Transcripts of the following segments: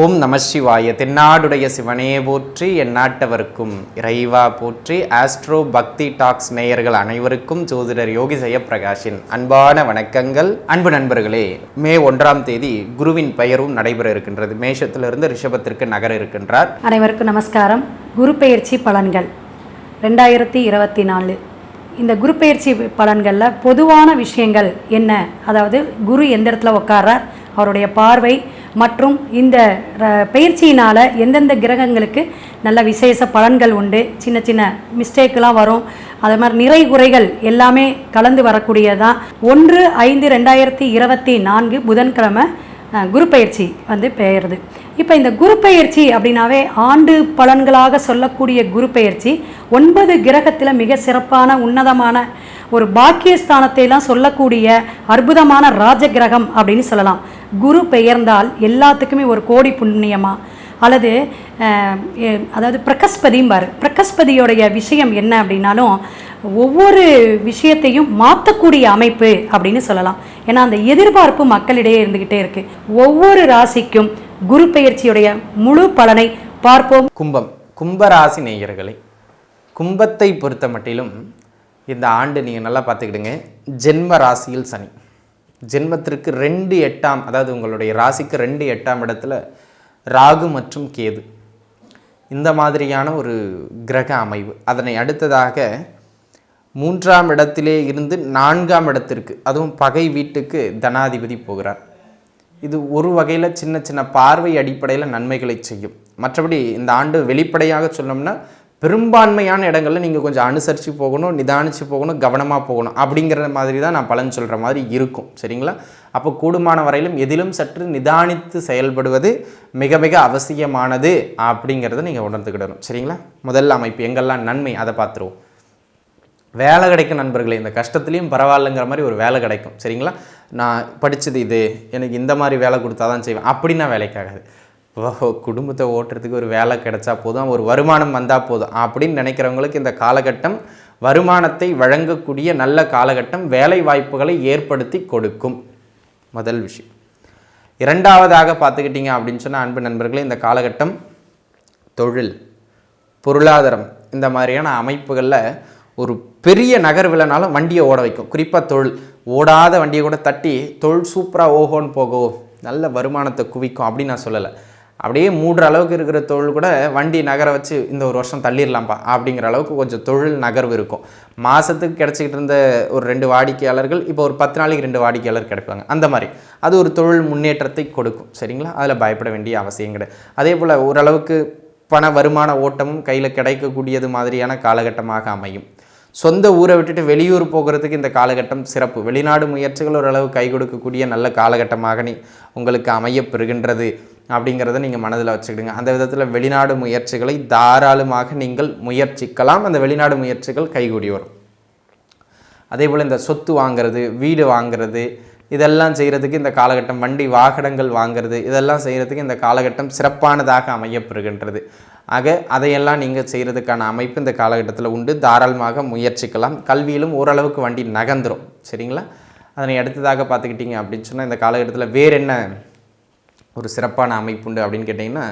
ஓம் நம சிவாய. தென்னாடுடைய சிவனே போற்றி எந்நாட்டவருக்கும் இறைவா போற்றி. ஆஸ்ட்ரோ பக்தி டாக்ஸ் நேயர்கள் அனைவருக்கும் ஜோதிடர் யோகி ஜெயப்பிரகாஷின் அன்பான வணக்கங்கள். அன்பு நண்பர்களே மே ஒன்றாம் தேதி குருவின் பெயரும் நடைபெற இருக்கின்றது. மேஷத்திலிருந்து ரிஷபத்திற்கு நகர இருக்கின்றார். அனைவருக்கும் நமஸ்காரம். குரு பெயர்ச்சி பலன்கள். ரெண்டாயிரத்தி இருபத்தி நாலு. இந்த குரு பெயர்ச்சி பலன்களில் பொதுவான விஷயங்கள் என்ன? அதாவது குரு எந்த இடத்துல உட்கார்றார்? அவருடைய பார்வை மற்றும் இந்த ர- எந்தெந்த கிரகங்களுக்கு நல்ல விசேஷ பலன்கள் உண்டு சின்ன சின்ன மிஸ்டேக்கெலாம் வரும் அதே மாதிரி நிறை குறைகள் எல்லாமே கலந்து வரக்கூடியதான் ஒன்று ஐந்து ரெண்டாயிரத்தி இருபத்தி நான்கு புதன்கிழமை குரு பயிற்சி வந்து பெயருது. இப்போ இந்த குரு பயிற்சி அப்படின்னாவே ஆண்டு பலன்களாக சொல்லக்கூடிய குரு பயிற்சி ஒன்பது கிரகத்தில் மிக சிறப்பான உன்னதமான ஒரு பாக்கியஸ்தானத்தை எல்லாம் சொல்லக்கூடிய அற்புதமான ராஜ கிரகம் அப்படின்னு சொல்லலாம். குரு பெயர்ந்தால் எல்லாத்துக்குமே ஒரு கோடி புண்ணியமா? அல்லது அதாவது பிரகஸ்பதிம்பார். பிரகஸ்பதியோடைய விஷயம் என்ன அப்படின்னாலும் ஒவ்வொரு விஷயத்தையும் மாற்றக்கூடிய அமைப்பு அப்படின்னு சொல்லலாம். ஏன்னா அந்த எதிர்பார்ப்பு மக்களிடையே இருந்துக்கிட்டே இருக்கு. ஒவ்வொரு ராசிக்கும் குரு பெயர்ச்சியுடைய முழு பலனை பார்ப்போம். கும்பம். கும்பராசி நேயர்களை கும்பத்தை பொறுத்த மட்டிலும் இந்த ஆண்டு நீங்கள் நல்லா பார்த்துக்கிடுங்க. ஜென்ம ராசியில் சனி. ஜென்மத்திற்கு ரெண்டு எட்டாம் அதாவது உங்களுடைய ராசிக்கு ரெண்டு எட்டாம் இடத்துல ராகு மற்றும் கேது. இந்த மாதிரியான ஒரு கிரக அமைவு. அதனை அடுத்ததாக மூன்றாம் இடத்திலே இருந்து நான்காம் இடத்திற்கு அதுவும் பகை வீட்டுக்கு தனாதிபதி போகிறார். இது ஒரு வகையில் சின்ன சின்ன பார்வை அடிப்படையில் நன்மைகளை செய்யும். மற்றபடி இந்த ஆண்டு வெளிப்படையாக சொன்னோம்னா பெரும்பான்மையான இடங்களில் நீங்கள் கொஞ்சம் அனுசரித்து போகணும் நிதானித்து போகணும் கவனமாக போகணும் அப்படிங்கிற மாதிரி தான் நான் பலன் சொல்கிற மாதிரி இருக்கும். சரிங்களா? அப்போ கூடுமான வரையிலும் எதிலும் சற்று நிதானித்து செயல்படுவது மிக மிக அவசியமானது அப்படிங்கிறத நீங்கள் உணர்ந்துக்கிடணும். சரிங்களா? முதல்ல அமைப்பு எங்கெல்லாம் நன்மை அதை பார்த்துருவோம். வேலை கிடைக்கும் நண்பர்களே இந்த கஷ்டத்துலேயும் பரவாயில்லைங்கிற மாதிரி ஒரு வேலை கிடைக்கும். சரிங்களா? நான் படித்தது இது எனக்கு இந்த மாதிரி வேலை கொடுத்தா தான் செய்வேன். அப்படின்னா வேலைக்காகாது குடும்பத்தை ஓட்டுறதுக்கு ஒரு வேலை கிடைச்சா போதும் ஒரு வருமானம் வந்தால் போதும். அப்படின்னு நினைக்கிறவங்களுக்கு இந்த காலகட்டம் வருமானத்தை வழங்கக்கூடிய நல்ல காலகட்டம் வேலை வாய்ப்புகளை ஏற்படுத்தி கொடுக்கும். முதல் விஷயம். இரண்டாவதாக பார்த்துக்கிட்டிங்க அப்படின்னு சொன்னால் அன்பு நண்பர்களே இந்த காலகட்டம் தொழில் பொருளாதாரம் இந்த மாதிரியான அமைப்புகளில் ஒரு பெரிய நகர்வில்னாலும் வண்டியை ஓட வைக்கும். குறிப்பாக தொழில் ஓடாத வண்டியை கூட தட்டி தொழில் சூப்பராக ஓஹோன்னு போகும் நல்ல வருமானத்தை குவிக்கும் அப்படின்னு நான் சொல்லலை. அப்படியே மூடுற அளவுக்கு இருக்கிற தொழில் கூட வண்டி நகர வச்சு இந்த ஒரு வருஷம் தள்ளிடலாம்ப்பா அப்படிங்கிற அளவுக்கு கொஞ்சம் தொழில் நகர்வு இருக்கும். மாதத்துக்கு கிடச்சிக்கிட்டு இருந்த ஒரு ரெண்டு வாடிக்கையாளர்கள் இப்போ ஒரு பத்து நாளைக்கு ரெண்டு வாடிக்கையாளர் கிடைப்பாங்க. அந்த மாதிரி. அது ஒரு தொழில் முன்னேற்றத்தை கொடுக்கும். சரிங்களா? அதில் பயப்பட வேண்டிய அவசியம் கிடையாது. அதே போல் ஓரளவுக்கு பண வருமான ஓட்டமும் கையில் கிடைக்கக்கூடியது மாதிரியான காலகட்டமாக அமையும். சொந்த ஊரை விட்டுட்டு வெளியூர் போகிறதுக்கு இந்த காலகட்டம் சிறப்பு. வெளிநாடு முயற்சிகள் ஓரளவு கை கொடுக்கக்கூடிய நல்ல காலகட்டமாக நீ உங்களுக்கு அமையப் பெறுகின்றது. அப்படிங்கிறத நீங்கள் மனதில் வச்சுக்கிடுங்க. அந்த விதத்தில் வெளிநாடு முயற்சிகளை தாராளமாக நீங்கள் முயற்சிக்கலாம். அந்த வெளிநாடு முயற்சிகள் கைகூடி வரும். அதே போல் இந்த சொத்து வாங்குறது வீடு வாங்குறது இதெல்லாம் செய்கிறதுக்கு இந்த காலகட்டம் வண்டி வாகனங்கள் வாங்குறது இதெல்லாம் செய்கிறதுக்கு இந்த காலகட்டம் சிறப்பானதாக அமையப்பெறுகின்றது. ஆக அதையெல்லாம் நீங்கள் செய்கிறதுக்கான அமைப்பு இந்த காலகட்டத்தில் உண்டு. தாராளமாக முயற்சிக்கலாம். கல்வியிலும் ஓரளவுக்கு வண்டி நகர்ந்துடும் சரிங்களா? அதனை அடுத்ததாக பார்த்துக்கிட்டிங்க அப்படின்னு சொன்னால் இந்த காலகட்டத்தில் வேறு என்ன ஒரு சிறப்பான அமைப்புண்டு அப்படின்னு கேட்டிங்கன்னா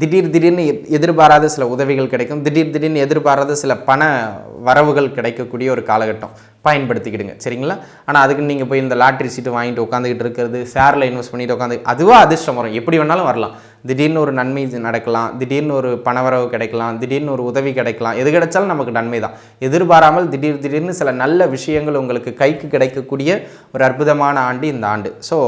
திடீர் திடீர்னு எதிர்பாராத சில உதவிகள் கிடைக்கும். திடீர் திடீர்னு எதிர்பாராத சில பண வரவுகள் கிடைக்கக்கூடிய ஒரு காலகட்டம். பயன்படுத்திக்கிடுங்க. சரிங்களா? ஆனால் அதுக்கு நீங்கள் போய் இந்த லாட்ரி சீட்டு வாங்கிட்டு உட்காந்துக்கிட்டு இருக்கிறது ஷேரில் இன்வெஸ்ட் பண்ணிட்டு உட்காந்து அதுவாக அதிர்ஷ்டம் வரும். எப்படி வேணாலும் வரலாம். திடீர்னு ஒரு நன்மை நடக்கலாம். திடீர்னு ஒரு பணவரவு கிடைக்கலாம். திடீர்னு ஒரு உதவி கிடைக்கலாம். எது கிடைச்சாலும் நமக்கு நன்மை தான். எதிர்பாராமல் திடீர் திடீர்னு சில நல்ல விஷயங்கள் உங்களுக்கு கைக்கு கிடைக்கக்கூடிய ஒரு அற்புதமான ஆண்டு இந்த ஆண்டு. ஸோ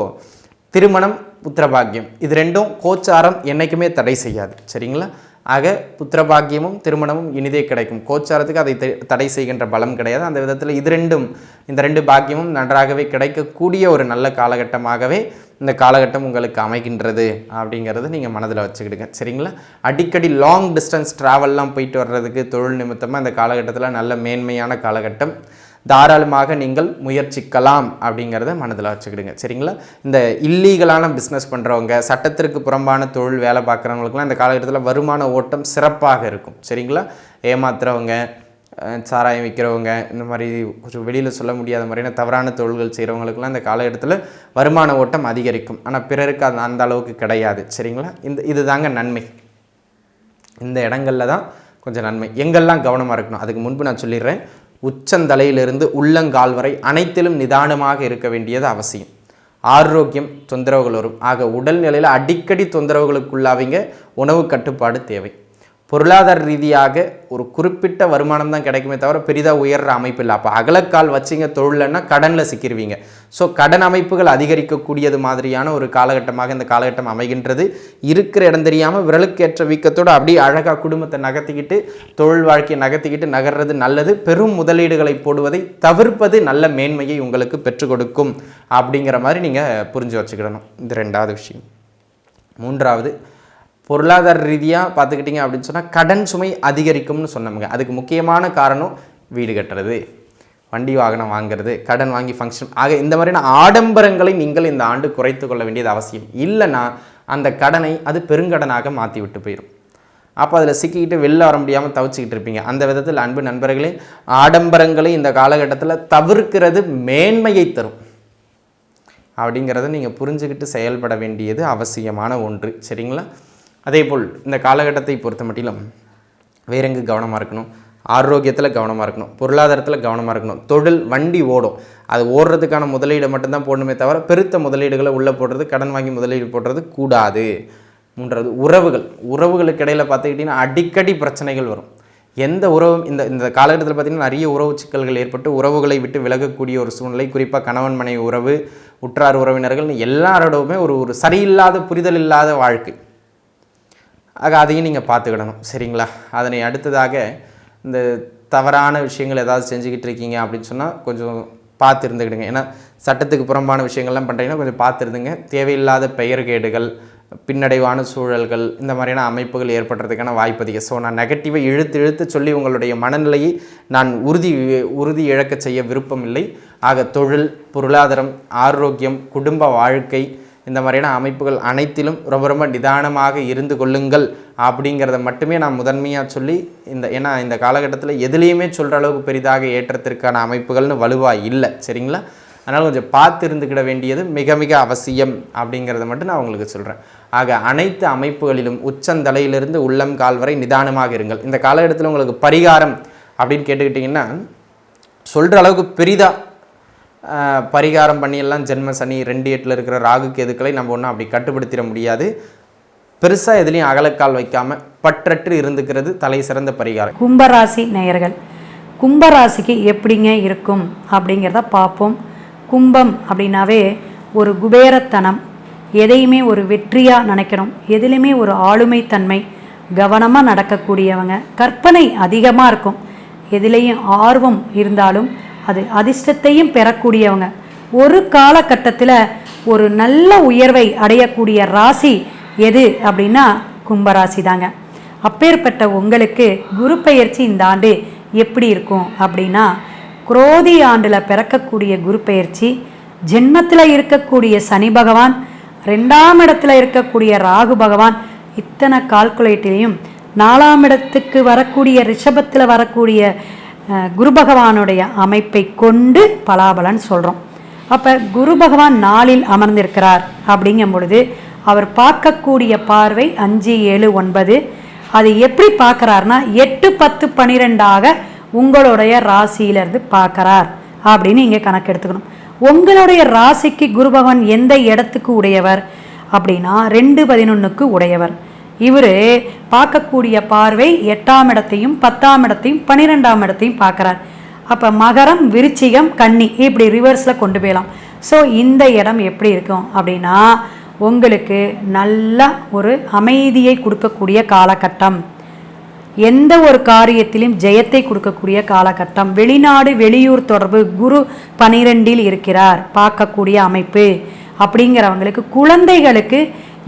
திருமணம் புத்திரபாக்கியம். இது ரெண்டும் கோச்சாரம் என்றைக்குமே தடை செய்யாது. சரிங்களா? ஆக புத்திரபாக்கியமும் திருமணமும் இனிதே கிடைக்கும். கோச்சாரத்துக்கு அதை த- தடை செய்கின்ற பலம் கிடையாது. அந்த விதத்தில் இது ரெண்டும் இந்த ரெண்டு பாக்கியமும் நன்றாகவே கிடைக்கக்கூடிய ஒரு நல்ல காலகட்டமாகவே இந்த காலகட்டம் உங்களுக்கு அமைகின்றது அப்படிங்கிறத நீங்கள் மனதில் வச்சுக்கிடுங்க. சரிங்களா? அடிக்கடி லாங் டிஸ்டன்ஸ் ட்ராவல்லாம் போயிட்டு வர்றதுக்கு தொழில் நிமித்தமாக இந்த காலகட்டத்தில் நல்ல மேன்மையான காலகட்டம் தாராளமாக நீங்கள் முயற்சிக்கலாம் அப்படிங்கிறத மனதில் வச்சுக்கிடுங்க. சரிங்களா? இந்த இல்லீகலான பிஸ்னஸ் பண்ணுறவங்க சட்டத்திற்கு புறம்பான தொழில் வேலை பார்க்குறவங்களுக்குலாம் இந்த காலகட்டத்தில் வருமான ஓட்டம் சிறப்பாக இருக்கும். சரிங்களா? ஏமாத்துறவங்க சாராயம் விற்கிறவங்க இந்த மாதிரி கொஞ்சம் வெளியில் சொல்ல முடியாத மாதிரியான தவறான தொழில்கள் செய்கிறவங்களுக்குலாம் இந்த காலகட்டத்தில் வருமான ஓட்டம் அதிகரிக்கும். ஆனால் பிறருக்கு அது அந்த அளவுக்கு கிடையாது. சரிங்களா? இந்த இதுதாங்க நன்மை. இந்த இடங்கள்ல தான் கொஞ்சம் நன்மை. எங்கெல்லாம் கவனமாக இருக்கணும்? அதுக்கு முன்பு நான் சொல்லிடுறேன். உச்சந்தலையிலிருந்து உள்ளங்கால் வரை அனைத்திலும் நிதானமாக இருக்க வேண்டியது அவசியம். ஆரோக்கியம் தொந்தரவுகள் வரும். ஆக உடல்நிலையில் அடிக்கடி தொந்தரவுகளுக்குள்ளாவீங்க. உணவு கட்டுப்பாடு தேவை. பொருளாதார ரீதியாக ஒரு குறிப்பிட்ட வருமானம் தான் கிடைக்குமே தவிர பெரிதாக உயர்ற அமைப்பு இல்லை. அப்போ அகலக்கால் வச்சிங்க தொழிலன்னா கடனில் சிக்கிருவீங்க. ஸோ கடன் அமைப்புகள் அதிகரிக்கக்கூடியது மாதிரியான ஒரு காலகட்டமாக இந்த காலகட்டம் அமைகின்றது. இருக்கிற இடம் தெரியாமல் விரலுக்கேற்ற வீக்கத்தோடு அப்படியே அழகாக குடும்பத்தை நகர்த்திக்கிட்டு தொழில் வாழ்க்கையை நகர்த்திக்கிட்டு நகர்றது நல்லது. பெரும் முதலீடுகளை போடுவதை தவிர்ப்பது நல்ல மேன்மையை உங்களுக்கு பெற்றுக் கொடுக்கும். அப்படிங்கிற மாதிரி நீங்கள் புரிஞ்சு வச்சுக்கிடணும். இது ரெண்டாவது விஷயம். மூன்றாவது பொருளாதார ரீதியாக பார்த்துக்கிட்டிங்க அப்படின்னு சொன்னால் கடன் சுமை அதிகரிக்கும்னு சொன்னோமுங்க அதுக்கு முக்கியமான காரணம் வீடு கட்டுறது. வண்டி வாகனம் வாங்குறது கடன் வாங்கி ஃபங்க்ஷன் ஆக இந்த மாதிரியான ஆடம்பரங்களை நீங்கள் இந்த ஆண்டு குறைத்து கொள்ள வேண்டியது அவசியம் இல்லைன்னா அந்த கடனை அது பெருங்கடனாக மாற்றி விட்டு போயிடும் அப்போ அதில் சிக்கிக்கிட்டு வெளில வர முடியாமல் தவிச்சுக்கிட்டு இருப்பீங்க. அந்த விதத்தில் அன்பு நண்பர்களே ஆடம்பரங்களை இந்த காலகட்டத்தில் தவிர்க்கிறது மேன்மையை தரும். அப்படிங்கிறத நீங்கள் புரிஞ்சுக்கிட்டு செயல்பட வேண்டியது அவசியமான ஒன்று. சரிங்களா? அதேபோல் இந்த காலகட்டத்தை பொறுத்த மட்டிலும் வேறெங்கு கவனமாக இருக்கணும்? ஆரோக்கியத்தில் கவனமாக இருக்கணும். பொருளாதாரத்தில் கவனமாக இருக்கணும். தொழில் வண்டி ஓடும். அது ஓடுறதுக்கான முதலீடு மட்டும்தான் போடணுமே தவிர பெருத்த முதலீடுகளை உள்ளே போடுறது கடன் வாங்கி முதலீடு போடுறது கூடாது. மூன்றாவது உறவுகள். உறவுகளுக்கு இடையில் பார்த்துக்கிட்டிங்கன்னா அடிக்கடி பிரச்சனைகள் வரும். எந்த உறவும் இந்த இந்த காலகட்டத்தில் பார்த்திங்கன்னா நிறைய உறவு சிக்கல்கள் ஏற்பட்டு உறவுகளை விட்டு விலகக்கூடிய ஒரு சூழ்நிலை குறிப்பாக கணவன் மனைவி உறவு உற்றார் உறவினர்கள் எல்லாரோடவுமே ஒரு ஒரு சரியில்லாத புரிதல் இல்லாத வாழ்க்கை. ஆக அதையும் நீங்கள் பார்த்துக்கிடணும். சரிங்களா? அதனை அடுத்ததாக இந்த தவறான விஷயங்கள் ஏதாவது செஞ்சுக்கிட்டு இருக்கீங்க அப்படின்னு சொன்னால் கொஞ்சம் பார்த்து இருந்துக்கிடுங்க ஏன்னா சட்டத்துக்கு புறம்பான விஷயங்கள்லாம் பண்ணுறீங்கன்னா கொஞ்சம் பார்த்துருந்துங்க. தேவையில்லாத பெயர்கேடுகள் பின்னடைவான சூழல்கள் இந்த மாதிரியான அமைப்புகள் ஏற்படுறதுக்கான வாய்ப்பு அதிகம். ஸோ நான் நெகட்டிவை இழுத்து இழுத்து சொல்லி உங்களுடைய மனநிலையை நான் உறுதி உறுதி இழக்க செய்ய விருப்பமில்லை. ஆக தொழில் பொருளாதாரம் ஆரோக்கியம் குடும்ப வாழ்க்கை இந்த மாதிரியான அமைப்புகள் அனைத்திலும் ரொம்ப ரொம்ப நிதானமாக இருந்து கொள்ளுங்கள் அப்படிங்கிறத மட்டுமே நான் முதன்மையாக சொல்லி இந்த ஏன்னா இந்த காலகட்டத்தில் எதுலேயுமே சொல்கிற அளவுக்கு பெரிதாக ஏற்றத்திற்கான அமைப்புகள்னு வலுவாக இல்லை சரிங்களா? அதனால் கொஞ்சம் பார்த்து இருந்துக்கிட வேண்டியது மிக மிக அவசியம் அப்படிங்கிறத மட்டும் நான் உங்களுக்கு சொல்கிறேன் ஆக அனைத்து அமைப்புகளிலும் உச்சந்தலையிலிருந்து உள்ளம் கால் வரை நிதானமாக இருங்கள். இந்த காலகட்டத்தில் உங்களுக்கு பரிகாரம் அப்படின்னு கேட்டுக்கிட்டிங்கன்னா சொல்கிற அளவுக்கு பெரிதாக பரிகாரம் பண்ணியெல்லாம் ஜென்ம சனி ரெண்டு எட்டில் இருக்கிற ராகு கேதுக்களை நம்ம ஒன்றும் அப்படி கட்டுப்படுத்திட முடியாது. பெருசாக எதுலேயும் அகலக்கால் வைக்காமல் பற்றற்று இருந்துக்கிறது தலை சிறந்த பரிகாரம். கும்பராசி நேயர்கள் கும்பராசிக்கு எப்படிங்க இருக்கும் அப்படிங்கிறத பார்ப்போம். கும்பம் அப்படின்னாவே ஒரு குபேரத்தனம் எதையுமே ஒரு வெற்றியாக நினைக்கணும் எதுலேயுமே ஒரு ஆளுமைத்தன்மை கவனமாக நடக்கக்கூடியவங்க. கற்பனை அதிகமாக இருக்கும் எதுலேயும் ஆர்வம் இருந்தாலும் அது அதிர்ஷ்டத்தையும் பெறக்கூடியவங்க. ஒரு காலகட்டத்தில் ஒரு நல்ல உயர்வை அடையக்கூடிய ராசி எது அப்படின்னா கும்பராசி தாங்க அப்பேற்பட்ட உங்களுக்கு குரு பெயர்ச்சி இந்த ஆண்டு எப்படி இருக்கும் அப்படின்னா குரோதி ஆண்டில் பிறக்கக்கூடிய குரு பெயர்ச்சி ஜென்மத்தில் இருக்கக்கூடிய சனி பகவான் ரெண்டாம் இடத்துல இருக்கக்கூடிய ராகு பகவான் இத்தனை கால்குலேட்டிலையும் நாலாம் இடத்துக்கு வரக்கூடிய ரிஷபத்தில் வரக்கூடிய குரு பகவானுடைய அமைப்பை கொண்டு பலாபலன் சொல்கிறோம் அப்போ குரு பகவான் நாளில் அமர்ந்திருக்கிறார் அப்படிங்கும் பொழுது அவர் பார்க்கக்கூடிய பார்வை அஞ்சு ஏழு ஒன்பது அது எப்படி பார்க்குறாருனா எட்டு பத்து பன்னிரெண்டாக உங்களுடைய ராசியிலிருந்து பார்க்குறார் அப்படின்னு இங்கே கணக்கு எடுத்துக்கணும். உங்களுடைய ராசிக்கு குரு பகவான் எந்த இடத்துக்கு உடையவர் அப்படின்னா ரெண்டு பதினொன்றுக்கு உடையவர். இவர் பார்க்கக்கூடிய பார்வை எட்டாம் இடத்தையும் பத்தாம் இடத்தையும் பன்னிரெண்டாம் இடத்தையும் பார்க்குறார். அப்போ மகரம் விருச்சிகம் கன்னி இப்படி ரிவர்ஸில் கொண்டு போயலாம். ஸோ இந்த இடம் எப்படி இருக்கும் அப்படின்னா உங்களுக்கு நல்ல ஒரு அமைதியை கொடுக்கக்கூடிய காலகட்டம். எந்த ஒரு காரியத்திலும் ஜெயத்தை கொடுக்கக்கூடிய காலகட்டம். வெளிநாடு வெளியூர் தொடர்பு குரு பனிரெண்டில் இருக்கிறார். பார்க்கக்கூடிய அமைப்பு அப்படிங்கிறவங்களுக்கு குழந்தைகளுக்கு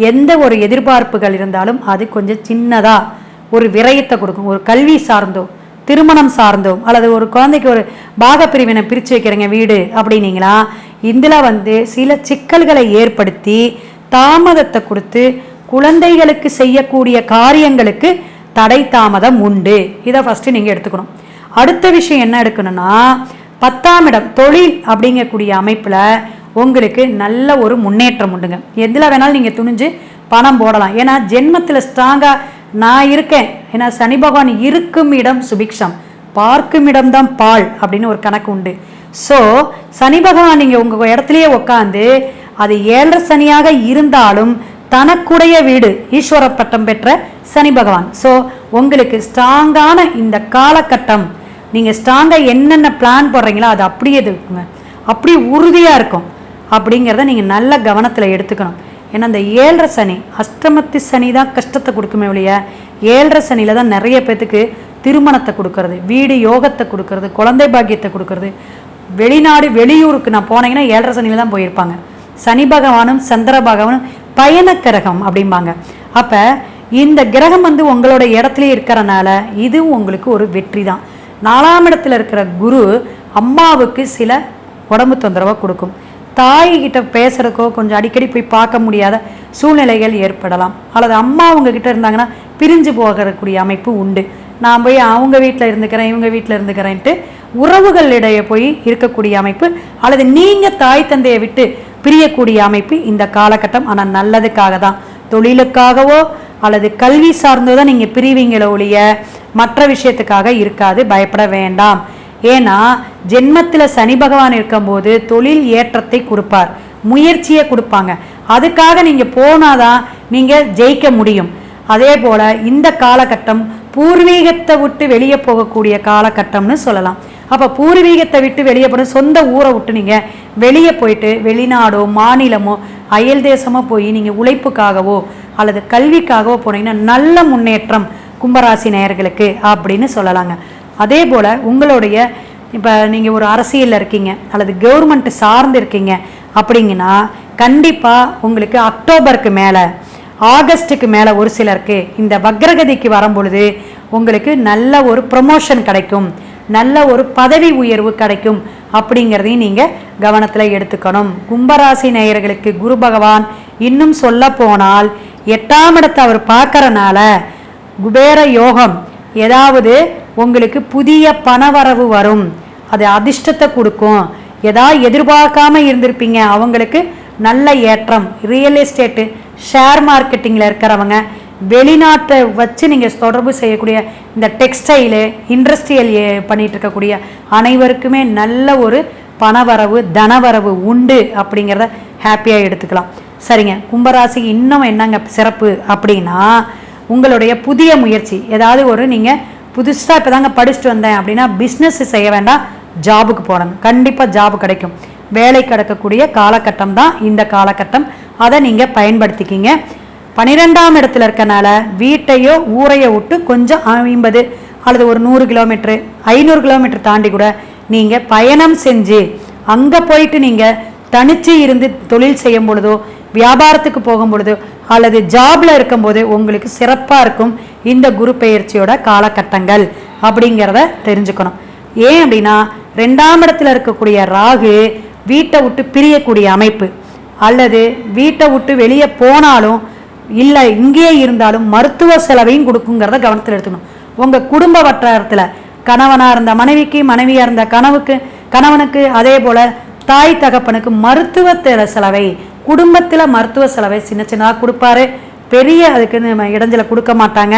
எந்த ஒரு எதிர்பார்ப்புகள் இருந்தாலும் அது கொஞ்சம் சின்னதாக ஒரு விரயத்தை கொடுக்கும். ஒரு கல்வி சார்ந்தோ திருமணம் சார்ந்தோ அல்லது ஒரு குழந்தைக்கு ஒரு பாகப்பிரிவினை பிரித்து வைக்கிறீங்க வீடு அப்படின்னீங்களா இதில் வந்து சில சிக்கல்களை ஏற்படுத்தி தாமதத்தை கொடுத்து குழந்தைகளுக்கு செய்யக்கூடிய காரியங்களுக்கு தடை தாமதம் உண்டு. இதை ஃபஸ்ட்டு நீங்கள் எடுத்துக்கணும். அடுத்த விஷயம் என்ன எடுக்கணும்னா பத்தாம் இடம் தொழில் அப்படிங்கக்கூடிய அமைப்பில் உங்களுக்கு நல்ல ஒரு முன்னேற்றம் உண்டுங்க. எதில் வேணாலும் நீங்கள் துணிஞ்சு பணம் போடலாம். ஏன்னா ஜென்மத்தில் ஸ்ட்ராங்காக நான் இருக்கேன். ஏன்னா சனி பகவான் இருக்கும் இடம் சுபிக்ஷம். பார்க்கும் இடம்தான் பால் அப்படின்னு ஒரு கணக்கு உண்டு. ஸோ சனி பகவான் நீங்கள் உங்கள் இடத்துலையே உட்காந்து அது ஏழரை சனியாக இருந்தாலும் தனக்குடைய வீடு ஈஸ்வர பட்டம் பெற்ற சனி பகவான். ஸோ உங்களுக்கு ஸ்ட்ராங்கான இந்த காலகட்டம் நீங்கள் ஸ்ட்ராங்காக என்னென்ன பிளான் போடுறீங்களோ அது அப்படியே இருக்குங்க. அப்படி உறுதியாக இருக்கும். அப்படிங்கிறத நீங்கள் நல்ல கவனத்தில் எடுத்துக்கணும். ஏன்னா இந்த ஏழரை சனி அஷ்டமத்து சனி தான் கஷ்டத்தை கொடுக்குமே ஒழிய ஏழரை சனியில் தான் நிறைய பேத்துக்கு திருமணத்தை கொடுக்கறது வீடு யோகத்தை கொடுக்கறது குழந்தை பாக்கியத்தை கொடுக்கறது. வெளிநாடு வெளியூருக்கு நான் போனீங்கன்னா ஏழரை சனியில் தான் போயிருப்பாங்க. சனி பகவானும் சந்திர பகவானும் பயண கிரகம் அப்படிம்பாங்க. அப்போ இந்த கிரகம் வந்து உங்களோட இடத்துலயே இருக்கிறனால இது உங்களுக்கு ஒரு வெற்றி தான். நாலாம் இடத்துல இருக்கிற குரு அம்மாவுக்கு சில உடம்பு தொந்தரவை கொடுக்கும். தாய்கிட்ட பேசுகிறக்கோ கொஞ்சம் அடிக்கடி போய் பார்க்க முடியாத சூழ்நிலைகள் ஏற்படலாம். அல்லது அம்மா அவங்கக்கிட்ட இருந்தாங்கன்னா பிரிஞ்சு போகக்கூடிய அமைப்பு உண்டு. நான் போய் அவங்க வீட்டில் இருந்துக்கிறேன் இவங்க வீட்டில் இருந்துக்கிறேன்ட்டு உறவுகளிடையே போய் இருக்கக்கூடிய அமைப்பு அல்லது நீங்கள் தாய் தந்தையை விட்டு பிரியக்கூடிய அமைப்பு இந்த காலகட்டம். ஆனால் நல்லதுக்காக தான். தொழிலுக்காகவோ அல்லது கல்வி சார்ந்தோ தான் நீங்கள் பிரிவீங்களோ ஒழிய மற்ற விஷயத்துக்காக இருக்காது. பயப்பட வேண்டாம். ஏன்னா ஜென்மத்தில் சனி பகவான் இருக்கும்போது தொழில் ஏற்றத்தை கொடுப்பார். முயற்சியை கொடுப்பாங்க. அதுக்காக நீங்கள் போனாதான் நீங்கள் ஜெயிக்க முடியும். அதே போல் இந்த காலகட்டம் பூர்வீகத்தை விட்டு வெளியே போகக்கூடிய காலகட்டம்னு சொல்லலாம். அப்போ பூர்வீகத்தை விட்டு வெளியே போன சொந்த ஊரை விட்டு நீங்கள் வெளியே போயிட்டு வெளிநாடோ மாநிலமோ அயல் தேசமோ போய் நீங்கள் உழைப்புக்காகவோ அல்லது கல்விக்காகவோ போனீங்கன்னா நல்ல முன்னேற்றம் கும்பராசி நேயர்களுக்கு அப்படின்னு சொல்லலாங்க. அதே போல் உங்களுடைய இப்போ நீங்கள் ஒரு அரசியலில் இருக்கீங்க அல்லது கவர்மெண்ட் சார்ந்து இருக்கீங்க அப்படிங்கன்னா கண்டிப்பாக உங்களுக்கு அக்டோபருக்கு மேலே ஆகஸ்ட்டுக்கு மேலே ஒரு சிலருக்கு இந்த வக்ரகதிக்கு வரும்பொழுது உங்களுக்கு நல்ல ஒரு ப்ரொமோஷன் கிடைக்கும் நல்ல ஒரு பதவி உயர்வு கிடைக்கும் அப்படிங்கிறதையும் நீங்கள் கவனத்தில் எடுத்துக்கணும். கும்பராசி நேயர்களுக்கு குரு பகவான் இன்னும் சொல்ல போனால் எட்டாம் இடத்தை அவர் பார்க்கறனால குபேர யோகம் ஏதாவது உங்களுக்கு புதிய பணவரவு வரும். அது அதிர்ஷ்டத்தை கொடுக்கும். ஏதாவது எதிர்பார்க்காம இருந்திருப்பீங்க. அவங்களுக்கு நல்ல ஏற்றம். ரியல் எஸ்டேட்டு ஷேர் மார்க்கெட்டிங்கில் இருக்கிறவங்க வெளிநாட்டை வச்சு நீங்கள் தொடர்பு செய்யக்கூடிய இந்த டெக்ஸ்டைலு இண்டஸ்ட்ரியல் பண்ணிகிட்டு இருக்கக்கூடிய அனைவருக்குமே நல்ல ஒரு பணவரவு தனவரவு உண்டு அப்படிங்கிறத ஹாப்பியாக எடுத்துக்கலாம். சரிங்க. கும்பராசிக்கு இன்னும் என்னங்க சிறப்பு அப்படின்னா உங்களுடைய புதிய முயற்சி. ஏதாவது ஒரு நீங்கள் புதுசாக இப்போ தாங்க படிச்சுட்டு வந்தேன். அப்படின்னா பிஸ்னஸ் செய்ய வேண்டாம். ஜாபுக்கு போகிறாங்க கண்டிப்பாக ஜாப் கிடைக்கும். வேலை கிடக்கக்கூடிய காலகட்டம் தான் இந்த காலகட்டம். அதை நீங்கள் பயன்படுத்திக்கிங்க. பன்னிரெண்டாம் இடத்துல இருக்கனால வீட்டையோ ஊரையோ விட்டு கொஞ்சம் ஐம்பது அல்லது ஒரு நூறு கிலோமீட்ரு ஐநூறு கிலோமீட்டர் தாண்டி கூட நீங்கள் பயணம் செஞ்சு அங்கே போயிட்டு நீங்கள் தனிச்சு இருந்து தொழில் செய்யும் பொழுதோ வியாபாரத்துக்கு போகும் பொழுதோ அல்லது ஜாப்ல இருக்கும்போது உங்களுக்கு சிறப்பாக இருக்கும் இந்த குரு பெயர்ச்சியோட காலகட்டங்கள் அப்படிங்கிறத தெரிஞ்சுக்கணும். ஏன் அப்படின்னா ரெண்டாம் இடத்துல இருக்கக்கூடிய ராகு வீட்டை விட்டு பிரியக்கூடிய அமைப்பு. அல்லது வீட்டை விட்டு வெளியே போனாலும் இல்லை இங்கேயே இருந்தாலும் மருத்துவ செலவையும் கொடுக்குங்கிறத கவனத்தில் எடுத்துக்கணும். உங்கள் குடும்ப வட்டாரத்தில் கணவனாக இருந்த மனைவிக்கு மனைவியாக இருந்த கனவுக்கு கணவனுக்கு அதே போல் தாய் தகப்பனுக்கு மருத்துவ செலவை குடும்பத்தில் மருத்துவ செலவை சின்ன சின்னதாக கொடுப்பாரு. பெரிய அதுக்கு நம்ம இடைஞ்சல கொடுக்க மாட்டாங்க.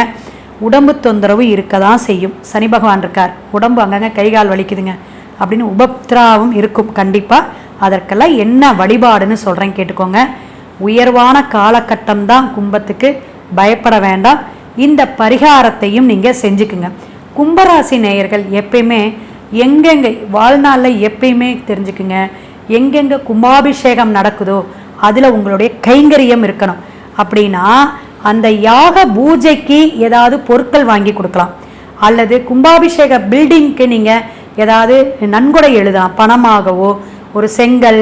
உடம்பு தொந்தரவு இருக்க தான் செய்யும். சனி பகவான் இருக்கார். உடம்பு அங்கங்கே கை கால் வலிக்குதுங்க. அப்படின்னு உபத்ராவும் இருக்கும். கண்டிப்பாக அதற்கெல்லாம் என்ன வழிபாடுன்னு சொல்கிறேன் கேட்டுக்கோங்க. உயர்வான காலகட்டம் தான் கும்பத்துக்கு. பயப்பட வேண்டாம். இந்த பரிகாரத்தையும் நீங்கள் செஞ்சுக்குங்க. கும்பராசி நேயர்கள் எப்பயுமே எங்கெங்கே வாழ்நாளில் எப்பயுமே தெரிஞ்சுக்குங்க. எங்கெங்கே கும்பாபிஷேகம் நடக்குதோ அதில் உங்களுடைய கைங்கரியம் இருக்கணும். அப்படின்னா அந்த யாக பூஜைக்கு ஏதாவது பொருட்கள் வாங்கி கொடுக்கலாம். அல்லது கும்பாபிஷேக பில்டிங்க்கு நீங்கள் ஏதாவது நன்கொடை எழுதலாம். பணமாகவோ ஒரு செங்கல்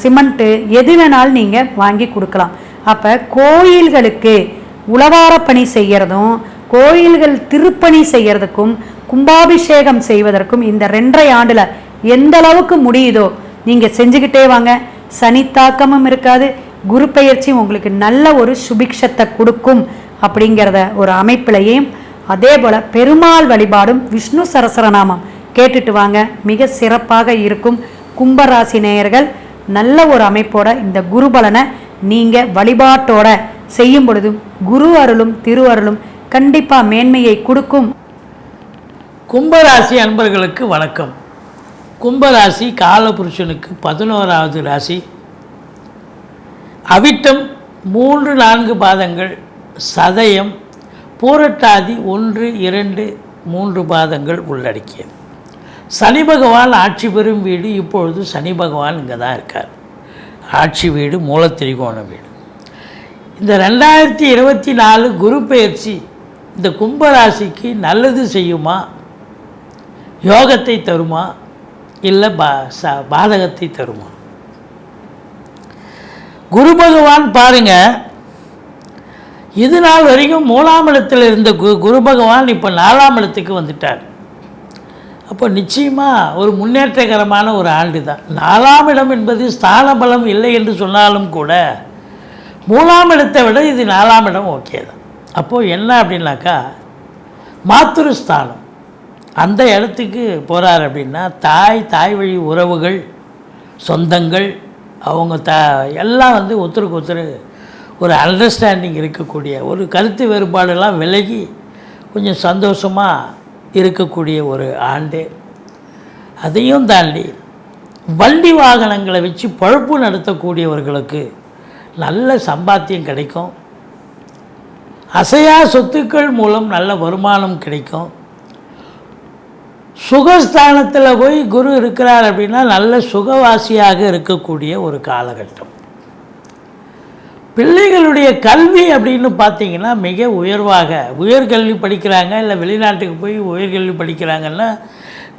சிமெண்ட்டு எது வேணாலும் நீங்கள் வாங்கி கொடுக்கலாம். அப்போ கோயில்களுக்கு உளவார பணி செய்கிறதும் கோயில்கள் திருப்பணி செய்கிறதுக்கும் கும்பாபிஷேகம் செய்வதற்கும் இந்த ரெண்டரை ஆண்டில் எந்த அளவுக்கு முடியுதோ நீங்கள் செஞ்சுக்கிட்டே வாங்க. சனி தாக்கமும் இருக்காது குரு பெயர்ச்சி உங்களுக்கு நல்ல ஒரு சுபிக்ஷத்தை கொடுக்கும் அப்படிங்கிறத ஒரு அமைப்பிலையும் அதே போல் பெருமாள் வழிபாடும் விஷ்ணு சரசரநாமம் கேட்டுட்டு வாங்க. மிக சிறப்பாக இருக்கும். கும்பராசி நேயர்கள் நல்ல ஒரு அமைப்போட இந்த குருபலனை நீங்கள் வழிபாட்டோட செய்யும் பொழுதும் குரு அருளும் திரு அருளும் கண்டிப்பாக மேன்மையை கொடுக்கும். கும்பராசி அன்பர்களுக்கு வணக்கம். கும்பராசி காலபுருஷனுக்கு பதினோராவது ராசி. அவிட்டம் மூன்று நான்கு பாதங்கள் சதயம் பூரட்டாதி ஒன்று இரண்டு மூன்று பாதங்கள் உள்ளடக்கியது. சனி பகவான் ஆட்சி பெறும் வீடு இப்பொழுது சனி பகவான் இங்கே தான் இருக்கார். ஆட்சி வீடு மூலத்திரிகோண வீடு. இந்த ரெண்டாயிரத்தி இருபத்தி நாலு குரு பயிற்சி இந்த கும்பராசிக்கு நல்லது செய்யுமா? யோகத்தை தருமா? இல்லை பா ச பாதகத்தை தருமா? குரு பகவான் பாருங்க இது நாள் வரைக்கும் மூணாம் இடத்தில் இருந்த கு குரு பகவான் இப்போ நாலாம் இடத்துக்கு வந்துட்டார். அப்போ நிச்சயமாக ஒரு முன்னேற்றகரமான ஒரு ஆண்டு தான் நாலாம் இடம் என்பது ஸ்தான பலம் இல்லை என்று சொன்னாலும் கூட மூணாம் இடத்தை விட இது நாலாம் இடம் ஓகே தான். அப்போது என்ன அப்படின்னாக்கா மாத்துருஸ்தானம் அந்த இடத்துக்கு போகிறார் அப்படின்னா தாய் தாய் வழி உறவுகள் சொந்தங்கள் அவங்க த எல்லாம் வந்து ஒருத்தருக்கு ஒருத்தர் ஒரு அண்டர்ஸ்டாண்டிங் இருக்கக்கூடிய ஒரு கருத்து வேறுபாடெல்லாம் விலகி கொஞ்சம் சந்தோஷமாக இருக்கக்கூடிய ஒரு ஆண்டு. அதையும் தாண்டி வண்டி வாகனங்களை வச்சு பழப்பு நடத்தக்கூடியவர்களுக்கு நல்ல சம்பாத்தியம் கிடைக்கும். அசையா சொத்துக்கள் மூலம் நல்ல வருமானம் கிடைக்கும். சுகஸ்தானத்தில் போய் குரு இருக்கிறார் அப்படின்னா நல்ல சுகவாசியாக இருக்கக்கூடிய ஒரு காலகட்டம். பிள்ளைகளுடைய கல்வி அப்படின்னு பார்த்தீங்கன்னா மிக உயர்வாக உயர்கல்வி படிக்கிறாங்க இல்லை வெளிநாட்டுக்கு போய் உயர்கல்வி படிக்கிறாங்கன்னா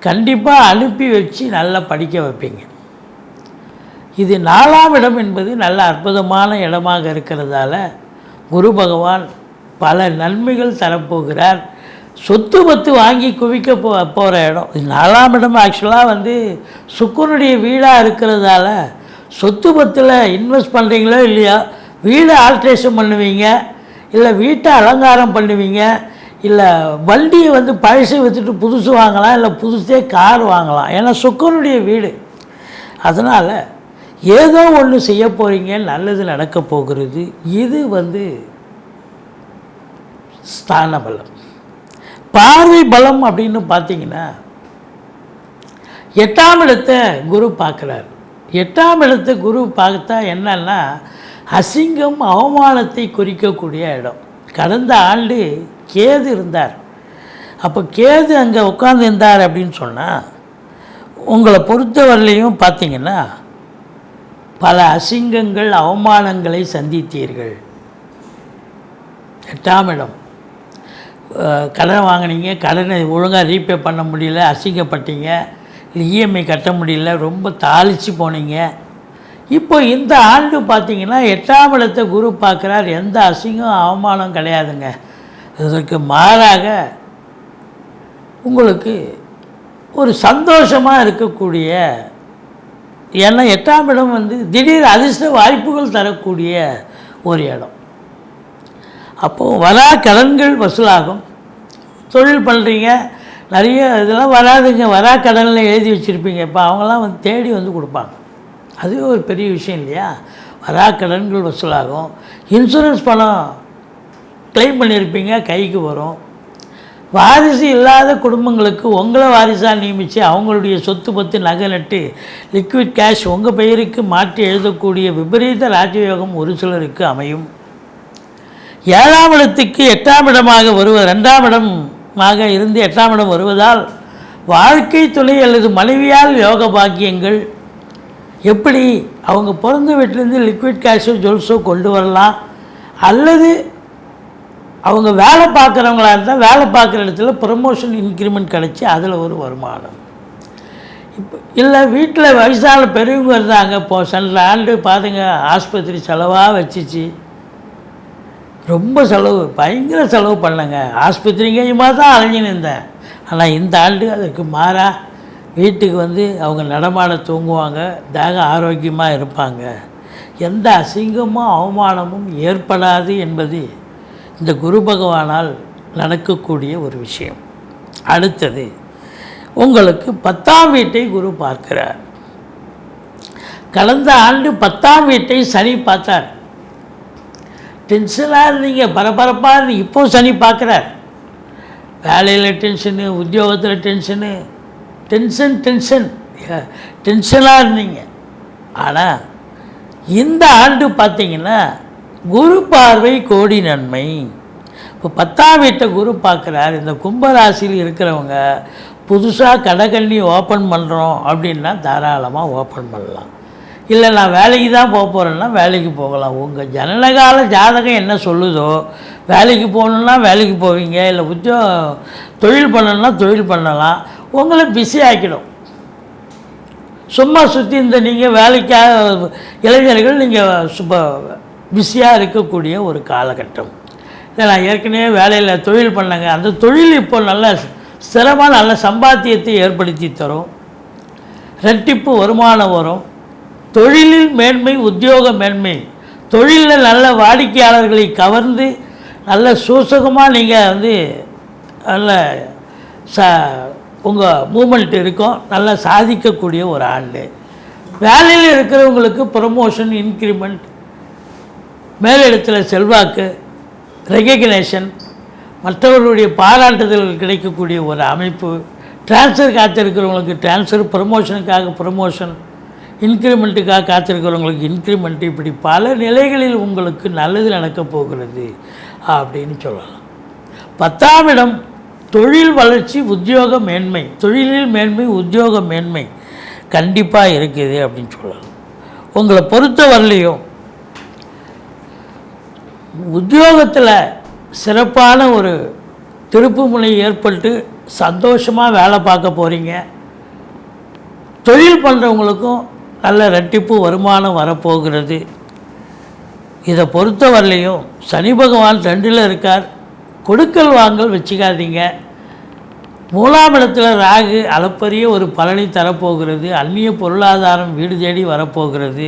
கண்டிப்பாக அனுப்பி வச்சு நல்லா படிக்க வைப்பீங்க. இது நாலாம் இடம் என்பது நல்ல அற்புதமான இடமாக இருக்கிறதால குரு பகவான் பல நன்மைகள் தரப்போகிறார். சொத்து பத்து வாங்கி குவிக்க போ போகிற இடம். நாலாம் இடம் ஆக்சுவலாக வந்து சுக்குனுடைய வீடாக இருக்கிறதால சொத்து பத்தில் இன்வெஸ்ட் பண்ணுறீங்களோ இல்லையா வீடை ஆல்ட்ரேஷன் பண்ணுவீங்க இல்லை வீட்டை அலங்காரம் பண்ணுவீங்க இல்லை வண்டியை வந்து பழசை வச்சுட்டு புதுசு வாங்கலாம் இல்லை புதுசே கார் வாங்கலாம். ஏன்னா சுக்கனுடைய வீடு. அதனால் ஏதோ ஒன்று செய்ய போகிறீங்க நல்லது நடக்க போகிறது. இது வந்து ஸ்தான பலம் பார்வை பலம் அப்படின்னு பார்த்தீங்கன்னா எட்டாம் இடத்தை குரு பார்க்குறார். எட்டாம் இடத்தை குரு பார்த்தா என்னன்னா அசிங்கம் அவமானத்தை குறிக்கக்கூடிய இடம். கடந்த ஆண்டு கேது இருந்தார். அப்போ கேது அங்கே உட்காந்துருந்தார் அப்படின்னு சொன்னால் உங்களை பொறுத்தவரையிலையும் பார்த்தீங்கன்னா பல அசிங்கங்கள் அவமானங்களை சந்தித்தீர்கள். எட்டாம் இடம். கடன் வாங்கினீங்க கடனை ஒழுங்காக ரீபே பண்ண முடியல அசிங்கப்பட்டீங்க இஎம்ஐ கட்ட முடியல ரொம்ப தாளித்து போனீங்க. இப்போ இந்த ஆண்டு பார்த்தீங்கன்னா எட்டாம் இடத்தை குரு பார்க்குறார். எந்த அசிங்கம் அவமானம் கிடையாதுங்க. இதற்கு மாறாக உங்களுக்கு ஒரு சந்தோஷமாக இருக்கக்கூடிய ஏன்னா எட்டாம் இடம் வந்து திடீர் அதிர்ஷ்ட வாய்ப்புகள் தரக்கூடிய ஒரு இடம். அப்போது வரா கடன்கள் வசூலாகும். தொழில் பண்ணுறீங்க நிறைய இதெல்லாம் வராதுங்க. வரா கடனில் எழுதி வச்சுருப்பீங்க. இப்போ அவங்களாம் வந்து தேடி வந்து கொடுப்பாங்க. அது ஒரு பெரிய விஷயம் இல்லையா? வரா கடன்கள் வசூலாகும். இன்சூரன்ஸ் பணம் க்ளைம் பண்ணியிருப்பீங்க கைக்கு வரும். வாரிசு இல்லாத குடும்பங்களுக்கு உங்களை வாரிசாக நியமித்து அவங்களுடைய சொத்து பத்து நகை நட்டு லிக்விட் கேஷ் உங்கள் பெயருக்கு மாற்றி எழுதக்கூடிய விபரீத ராஜயோகம் ஒரு சிலருக்கு அமையும். ஏழாம் இடத்துக்கு எட்டாம் இடமாக வருவ ரெண்டாம் இடமாக இருந்து எட்டாம் இடம் வருவதால் வாழ்க்கை துணை அல்லது மனைவியால் யோக பாக்கியங்கள் எப்படி அவங்க பிறந்த வீட்டிலேருந்து லிக்விட் கேஷோ ஜுவல்ஸோ கொண்டு வரலாம் அல்லது அவங்க வேலை பார்க்குறவங்களா இருந்தால் வேலை பார்க்குற இடத்துல ப்ரமோஷன் இன்க்ரிமெண்ட் கிடச்சி அதில் ஒரு வருமானம். இப்போ இல்லை வீட்டில் வயசான பெரியவங்க இருந்தாங்க இப்போ சென்ற ஆண்டு பார்த்துங்க ஆஸ்பத்திரி செலவாக வச்சிச்சு. ரொம்ப செலவு பயங்கர செலவு பண்ணேங்க. ஆஸ்பத்திரிங்கேயுமா தான் அலைஞ்சு இருந்தேன். ஆனால் இந்த ஆண்டு அதற்கு மாறாக வீட்டுக்கு வந்து அவங்க நடமாட தூங்குவாங்க தேக ஆரோக்கியமாக இருப்பாங்க. எந்த அசிங்கமும் அவமானமும் ஏற்படாது என்பது இந்த குரு பகவானால் நடக்கக்கூடிய ஒரு விஷயம். அடுத்தது உங்களுக்கு பத்தாம் வீட்டை குரு பார்க்கிறார். கடந்த ஆண்டு பத்தாம் வீட்டை சனி பார்த்தார். டென்ஷனாக இருந்தீங்க பரபரப்பாக இருந்தீங்க இப்போ சனி பார்க்குறார். வேலையில் டென்ஷனு உத்தியோகத்தில் டென்ஷனு டென்ஷன் டென்ஷன் டென்ஷனாக இருந்தீங்க. ஆனால் இந்த ஆண்டு பார்த்தீங்கன்னா குரு பார்வை கோடி நன்மை. இப்போ பத்தாம் வீட்டை குரு பார்க்குறார். இந்த கும்பராசியில் இருக்கிறவங்க புதுசாக கடைக்கண்ணி ஓப்பன் பண்ணுறோம் அப்படின்னா தாராளமாக ஓப்பன் பண்ணலாம். இல்லை நான் வேலைக்கு தான் போக போகிறேன்னா வேலைக்கு போகலாம். உங்கள் ஜனனகால ஜாதகம் என்ன சொல்லுதோ வேலைக்கு போகணுன்னா வேலைக்கு போவீங்க இல்லை உத்தியோ தொழில் பண்ணணும்னா தொழில் பண்ணலாம் உங்களை பிஸி ஆக்கிடும். சும்மா சுற்றி இந்த நீங்கள் வேலைக்காக இளைஞர்கள் நீங்கள் சுப பிஸியாக இருக்கக்கூடிய ஒரு காலகட்டம். இல்லை நான் ஏற்கனவே வேலையில் தொழில் பண்ணேங்க. அந்த தொழில் இப்போ நல்ல ஸ்திரமாக நல்ல சம்பாத்தியத்தை ஏற்படுத்தி தரும். ரெட்டிப்பு வருமானம் வரும். தொழிலில் மேன்மை உத்தியோக மேன்மை. தொழிலில் நல்ல வாடிக்கையாளர்களை கவர்ந்து நல்ல சூசகமாக நீங்கள் வந்து நல்ல ச உங்கள் மூமெண்ட் இருக்கும். நல்லா சாதிக்கக்கூடிய ஒரு ஆண்டு வேலையில் இருக்கிறவங்களுக்கு ப்ரமோஷன் இன்க்ரிமெண்ட் மேலிடத்தில் செல்வாக்கு ரெகக்னேஷன் மற்றவர்களுடைய பாராட்டுதல் கிடைக்கக்கூடிய ஒரு அமைப்பு. ட்ரான்ஸ்ஃபர் காத்திருக்கிறவங்களுக்கு ட்ரான்ஸ்ஃபர் ப்ரமோஷனுக்காக ப்ரமோஷன் இன்க்ரிமெண்ட்டுக்காக காத்திருக்கிறவங்களுக்கு இன்க்ரிமெண்ட் இப்படி பல நிலைகளில் உங்களுக்கு நல்லது நடக்கப் போகிறது அப்படின்னு சொல்லலாம். பத்தாம் இடம் தொழில் வளர்ச்சி உத்தியோக மேன்மை. தொழிலில் மேன்மை உத்தியோக மேன்மை கண்டிப்பாக இருக்குது அப்படின்னு சொல்லலாம். உங்களை பொறுத்த வரலையும் உத்தியோகத்தில் சிறப்பான ஒரு திருப்புமுனை ஏற்பட்டு சந்தோஷமாக வேலை பார்க்க போகிறீங்க தொழில் பண்ணுறவங்களுக்கும் நல்ல ரெட்டிப்பு வருமானம் வரப்போகிறது. இதை பொறுத்தவரையிலையும் சனி பகவான் ரெண்டில் இருக்கார். கொடுக்கல் வாங்கல் வச்சுக்காதீங்க. மூலாம் இடத்துல ராகு அளப்பரிய ஒரு பலனை தரப்போகிறது. அந்நிய பொருளாதாரம் வீடு தேடி வரப்போகிறது.